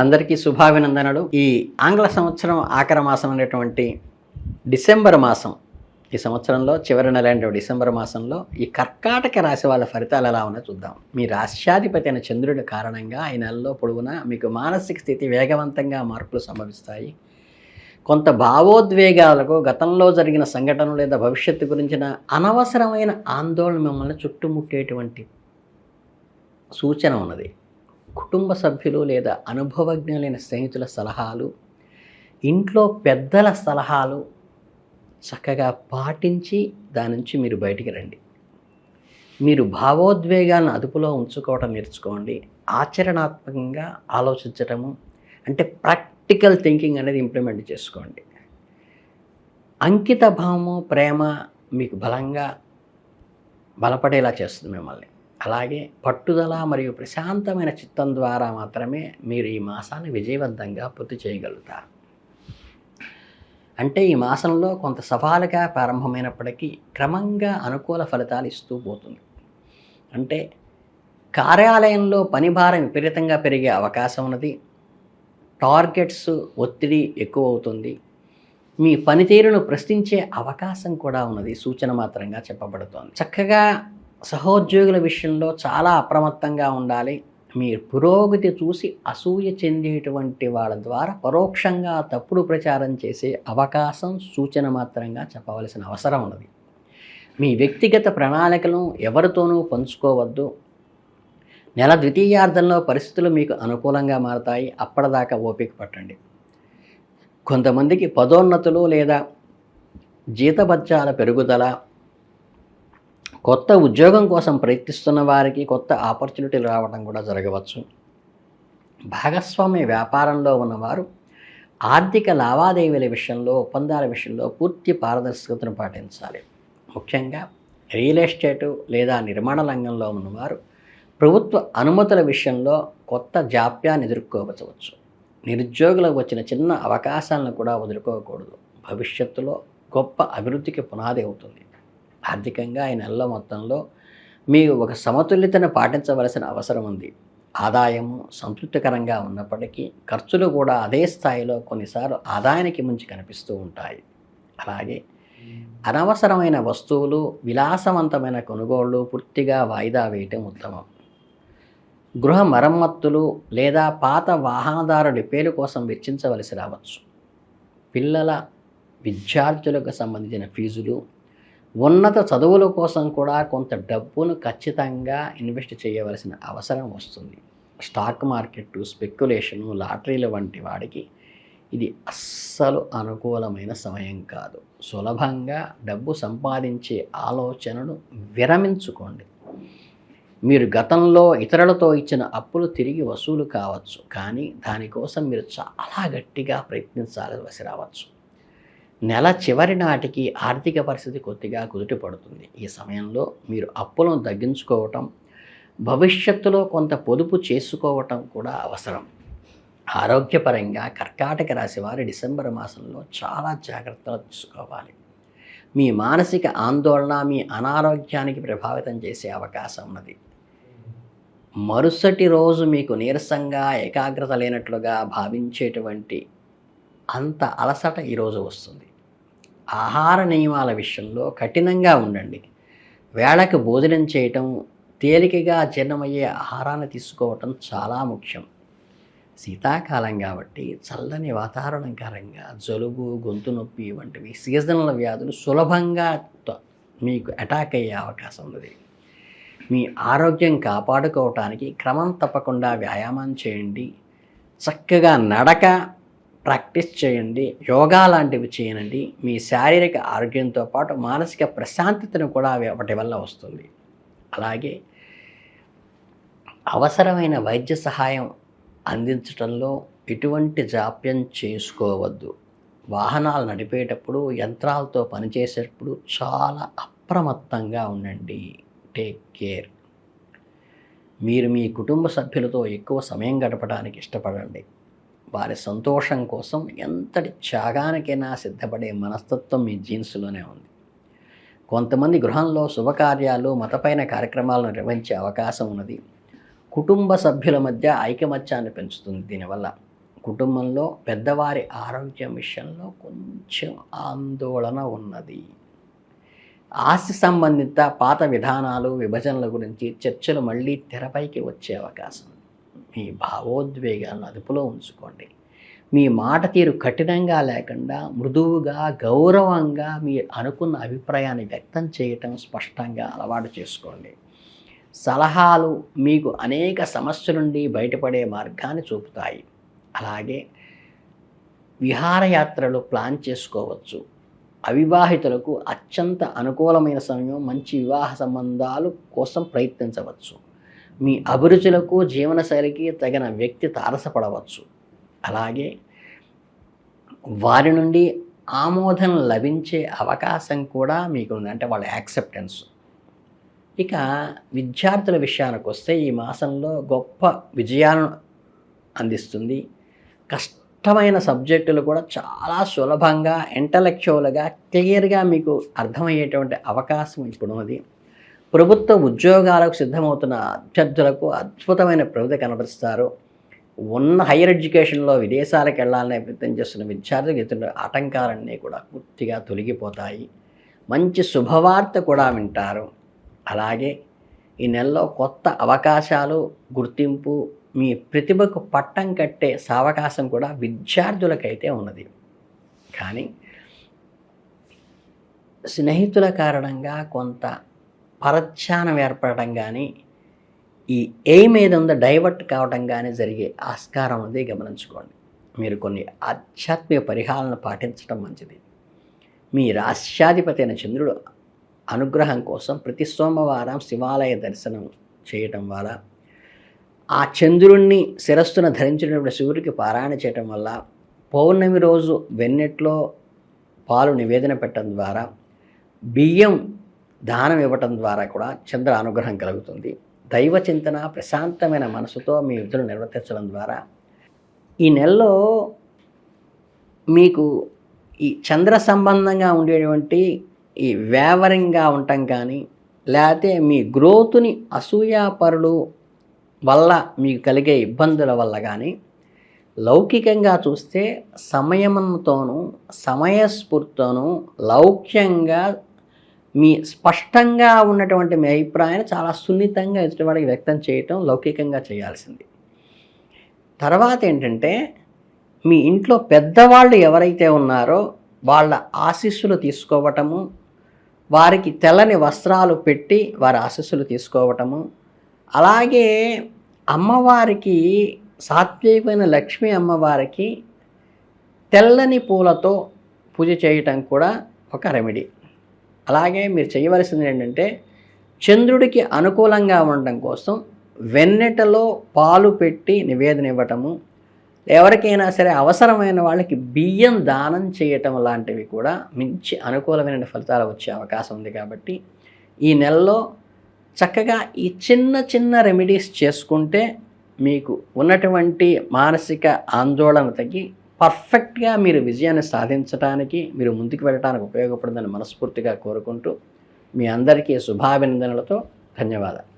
అందరికీ శుభాభినందనలు. ఈ ఆంగ్ల సంవత్సరం ఆఖర మాసం అనేటువంటి డిసెంబర్ మాసం ఈ సంవత్సరంలో చివరి నెల అంటే డిసెంబర్ మాసంలో ఈ కర్కాటక రాశి వాళ్ళ ఫలితాలు ఎలా ఉన్నాయో చూద్దాం. మీ రాష్ట్రాధిపతి అయిన చంద్రుడి కారణంగా ఈ నెలలో పొడవునా మీకు మానసిక స్థితి వేగవంతంగా మార్పులు సంభవిస్తాయి. కొంత భావోద్వేగాలకు గతంలో జరిగిన సంఘటనలు లేదా భవిష్యత్తు గురించిన అనవసరమైన ఆందోళన మిమ్మల్ని చుట్టుముట్టేటువంటి సూచన ఉన్నది. కుటుంబ సభ్యులు లేదా అనుభవజ్ఞులైన స్నేహితుల సలహాలు ఇంట్లో పెద్దల సలహాలు చక్కగా పాటించి దాని నుంచి మీరు బయటికి రండి. మీరు భావోద్వేగాలను అదుపులో ఉంచుకోవటం నేర్చుకోండి. ఆచరణాత్మకంగా ఆలోచించటము అంటే ప్రాక్టికల్ థింకింగ్ అనేది ఇంప్లిమెంట్ చేసుకోండి. అంకిత భావము ప్రేమ మీకు బలంగా బలపడేలా చేస్తుంది మిమ్మల్ని. అలాగే పట్టుదల మరియు ప్రశాంతమైన చిత్తం ద్వారా మాత్రమే మీరు ఈ మాసాన్ని విజయవంతంగా పూర్తి చేయగలుగుతారు. అంటే ఈ మాసంలో కొంత సవాలుగా ప్రారంభమైనప్పటికీ క్రమంగా అనుకూల ఫలితాలు ఇస్తూ పోతుంది. అంటే కార్యాలయంలో పని భారం విపరీతంగా పెరిగే అవకాశం ఉన్నది. టార్గెట్స్ ఒత్తిడి ఎక్కువ అవుతుంది. మీ పనితీరును ప్రశ్నించే అవకాశం కూడా ఉన్నది. సూచన మాత్రంగా చెప్పబడుతోంది. చక్కగా సహోద్యోగుల విషయంలో చాలా అప్రమత్తంగా ఉండాలి. మీ పురోగతి చూసి అసూయ చెందేటువంటి వాళ్ళ ద్వారా పరోక్షంగా తప్పుడు ప్రచారం చేసే అవకాశం సూచన మాత్రంగా చెప్పవలసిన అవసరం ఉన్నది. మీ వ్యక్తిగత ప్రణాళికలను ఎవరితోనూ పంచుకోవద్దు. నెల ద్వితీయార్థంలో పరిస్థితులు మీకు అనుకూలంగా మారతాయి. అప్పటిదాకా ఓపిక పట్టండి. కొంతమందికి పదోన్నతులు లేదా జీతభత్యాల పెరుగుదల కొత్త ఉద్యోగం కోసం ప్రయత్నిస్తున్న వారికి కొత్త ఆపర్చునిటీలు రావడం కూడా జరగవచ్చు. భాగస్వామ్య వ్యాపారంలో ఉన్నవారు ఆర్థిక లావాదేవీల విషయంలో ఒప్పందాల విషయంలో పూర్తి పారదర్శకతను పాటించాలి. ముఖ్యంగా రియల్ ఎస్టేటు లేదా నిర్మాణ రంగంలో ఉన్నవారు ప్రభుత్వ అనుమతుల విషయంలో కొత్త జాప్యాన్ని ఎదుర్కోవచ్చు. నిరుద్యోగులకు వచ్చిన చిన్న అవకాశాలను కూడా వదులుకోకూడదు. భవిష్యత్తులో గొప్ప అభివృద్ధికి పునాది అవుతుంది. ఆర్థికంగా ఈ నెలలో మొత్తంలో మీరు ఒక సమతుల్యతను పాటించవలసిన అవసరం ఉంది. ఆదాయము సంతృప్తికరంగా ఉన్నప్పటికీ ఖర్చులు కూడా అదే స్థాయిలో కొన్నిసార్లు ఆదాయానికి మించి కనిపిస్తూ ఉంటాయి. అలాగే అనవసరమైన వస్తువులు విలాసవంతమైన కొనుగోళ్ళు పూర్తిగా వాయిదా వేయటం ఉత్తమం. గృహ మరమ్మత్తులు లేదా పాత వాహనదారు రిపేరు కోసం వెచ్చించవలసి రావచ్చు. పిల్లల విద్యార్థులకు సంబంధించిన ఫీజులు ఉన్నత చదువుల కోసం కూడా కొంత డబ్బును ఖచ్చితంగా ఇన్వెస్ట్ చేయవలసిన అవసరం వస్తుంది. స్టాక్ మార్కెట్ స్పెక్యులేషను లాటరీలు వంటి వాడికి ఇది అస్సలు అనుకూలమైన సమయం కాదు. సులభంగా డబ్బు సంపాదించే ఆలోచనను విరమించుకోండి. మీరు గతంలో ఇతరులతో ఇచ్చిన అప్పులు తిరిగి వసూలు కావచ్చు కానీ దానికోసం మీరు చాలా గట్టిగా ప్రయత్నించాల్సి రావచ్చు. నెల చివరి నాటికి ఆర్థిక పరిస్థితి కొద్దిగా కుదుటి పడుతుంది ఈ సమయంలో మీరు అప్పులను తగ్గించుకోవటం భవిష్యత్తులో కొంత పొదుపు చేసుకోవటం కూడా అవసరం. ఆరోగ్యపరంగా కర్కాటక రాశి వారి డిసెంబర్ మాసంలో చాలా జాగ్రత్తలు తీసుకోవాలి. మీ మానసిక ఆందోళన మీ అనారోగ్యానికి ప్రభావితం చేసే అవకాశం ఉన్నది. మరుసటి రోజు మీకు నీరసంగా ఏకాగ్రత లేనట్లుగా భావించేటువంటి అంత అలసట ఈరోజు వస్తుంది. ఆహార నియమాల విషయంలో కఠినంగా ఉండండి. వేళకు భోజనం చేయటం తేలికగా జీర్ణమయ్యే ఆహారాన్ని తీసుకోవటం చాలా ముఖ్యం. శీతాకాలం కాబట్టి చల్లని వాతావరణం కారణంగా జలుబు గొంతు నొప్పి వంటివి సీజనల్ వ్యాధులు సులభంగా మీకు అటాక్ అయ్యే అవకాశం ఉంది మీ ఆరోగ్యం కాపాడుకోవటానికి క్రమం తప్పకుండా వ్యాయామం చేయండి. చక్కగా నడక ప్రాక్టీస్ చేయండి. యోగా లాంటివి చేయండి. మీ శారీరక ఆరోగ్యంతో పాటు మానసిక ప్రశాంతతను కూడా వాటి వల్ల వస్తుంది. అలాగే అవసరమైన వైద్య సహాయం అందించడంలో ఎటువంటి జాప్యం చేసుకోవద్దు. వాహనాలు నడిపేటప్పుడు యంత్రాలతో పనిచేసేటప్పుడు చాలా అప్రమత్తంగా ఉండండి. టేక్ కేర్ మీరు మీ కుటుంబ సభ్యులతో ఎక్కువ సమయం గడపడానికి ఇష్టపడండి. వారి సంతోషం కోసం ఎంతటి త్యాగానికైనా సిద్ధపడే మనస్తత్వం మీ జీన్స్లోనే ఉంది. కొంతమంది గృహంలో శుభకార్యాలు మతపైన కార్యక్రమాలను నిర్వహించే అవకాశం ఉన్నది. కుటుంబ సభ్యుల మధ్య ఐకమత్యాన్ని పెంచుతుంది దీనివల్ల. కుటుంబంలో పెద్దవారి ఆరోగ్యం విషయంలో కొంచెం ఆందోళన ఉన్నది. ఆస్తి సంబంధిత పాత విధానాలు విభజనల గురించి చర్చలు మళ్ళీ తెరపైకి వచ్చే అవకాశం. మీ భావోద్వేగాలను అదుపులో ఉంచుకోండి. మీ మాట తీరు కఠినంగా లేకుండా మృదువుగా గౌరవంగా మీరు అనుకున్న అభిప్రాయాన్ని వ్యక్తం చేయటం స్పష్టంగా అలవాటు చేసుకోండి. సలహాలు మీకు అనేక సమస్యల నుండి బయటపడే మార్గాన్ని చూపుతాయి. అలాగే విహారయాత్రలు ప్లాన్ చేసుకోవచ్చు. అవివాహితులకు అత్యంత అనుకూలమైన సమయం మంచి వివాహ సంబంధాలు కోసం ప్రయత్నించవచ్చు. మీ అభిరుచులకు జీవనశైలికి తగిన వ్యక్తి తారసపడవచ్చు. అలాగే వారి నుండి ఆమోదం లభించే అవకాశం కూడా మీకు ఉంది అంటే వాళ్ళ యాక్సెప్టెన్స్. ఇక విద్యార్థుల విషయానికి వస్తే ఈ మాసంలో గొప్ప విజయాలను అందిస్తుంది. కష్టమైన సబ్జెక్టులు కూడా చాలా సులభంగా ఇంటలెక్చువల్గా క్లియర్గా మీకు అర్థమయ్యేటువంటి అవకాశం ఇప్పుడు ఉన్నది ప్రభుత్వ ఉద్యోగాలకు సిద్ధమవుతున్న అభ్యర్థులకు అద్భుతమైన ప్రగతి కనబరుస్తారు. ఉన్న హైయర్ ఎడ్యుకేషన్లో విదేశాలకు వెళ్ళాలనే ప్రయత్నం చేస్తున్న విద్యార్థులకు ఎదురు ఆటంకాలన్నీ కూడా పూర్తిగా తొలగిపోతాయి. మంచి శుభవార్త కూడా వింటారు. అలాగే ఈ నెలలో కొత్త అవకాశాలు గుర్తింపు మీ ప్రతిభకు పట్టం కట్టే సావకాశం కూడా విద్యార్థులకైతే ఉన్నది. కానీ స్నేహితుల కారణంగా కొంత పరధ్యానం ఏర్పడటం కానీ ఈ ఎయిమ్ ఏది ఉందో డైవర్ట్ కావడం కానీ జరిగే ఆస్కారం ఉంది గమనించుకోండి. మీరు కొన్ని ఆధ్యాత్మిక పరిహారాలను పాటించడం మంచిది. మీ రాష్ట్రాధిపతి అయిన చంద్రుడు అనుగ్రహం కోసం ప్రతి సోమవారం శివాలయ దర్శనం చేయటం వల్ల ఆ చంద్రుణ్ణి శిరస్సును ధరించినటువంటి శివుడికి పారాయణ చేయటం వల్ల పౌర్ణమి రోజు వెన్నెట్లో పాలు నివేదన పెట్టడం ద్వారా బియ్యం దానం ఇవ్వటం ద్వారా కూడా చంద్ర అనుగ్రహం కలుగుతుంది. దైవ చింతన ప్రశాంతమైన మనసుతో మీ విధులు నిర్వర్తించడం ద్వారా ఈ నెలలో మీకు ఈ చంద్ర సంబంధంగా ఉండేటువంటి ఈ వేవరింగ్గా ఉండటం కానీ లేకపోతే మీ గ్రోత్ని అసూయాపరులు వల్ల మీకు కలిగే ఇబ్బందుల వల్ల కానీ లౌకికంగా చూస్తే సమయముతోనూ సమయస్ఫూర్తితోనూ లౌక్యంగా మీ స్పష్టంగా ఉన్నటువంటి మీ అభిప్రాయాన్ని చాలా సున్నితంగా ఎదుటివాడికి వ్యక్తం చేయటం లౌకికంగా చేయాల్సింది. తర్వాత ఏంటంటే మీ ఇంట్లో పెద్దవాళ్ళు ఎవరైతే ఉన్నారో వాళ్ళ ఆశీస్సులు తీసుకోవటము వారికి తెల్లని వస్త్రాలు పెట్టి వారి ఆశీస్సులు తీసుకోవటము అలాగే అమ్మవారికి సాత్వికమైన లక్ష్మీ అమ్మవారికి తెల్లని పూలతో పూజ చేయటం కూడా ఒక రెమెడీ. అలాగే మీరు చేయవలసింది ఏంటంటే చంద్రుడికి అనుకూలంగా ఉండటం కోసం వెన్నెటలో పాలు పెట్టి నివేదన ఇవ్వటము ఎవరికైనా సరే అవసరమైన వాళ్ళకి బియ్యం దానం చేయటం లాంటివి కూడా మంచి అనుకూలమైన ఫలితాలు వచ్చే అవకాశం ఉంది కాబట్టి ఈ నెలలో చక్కగా ఈ చిన్న చిన్న రెమెడీస్ చేసుకుంటే మీకు ఉన్నటువంటి మానసిక ఆందోళన తగ్గి పర్ఫెక్ట్గా మీరు విజయాన్ని సాధించడానికి మీరు ముందుకు వెళ్ళడానికి ఉపయోగపడుతుందని మనస్ఫూర్తిగా కోరుకుంటూ మీ అందరికీ శుభాభినందనలతో ధన్యవాదాలు.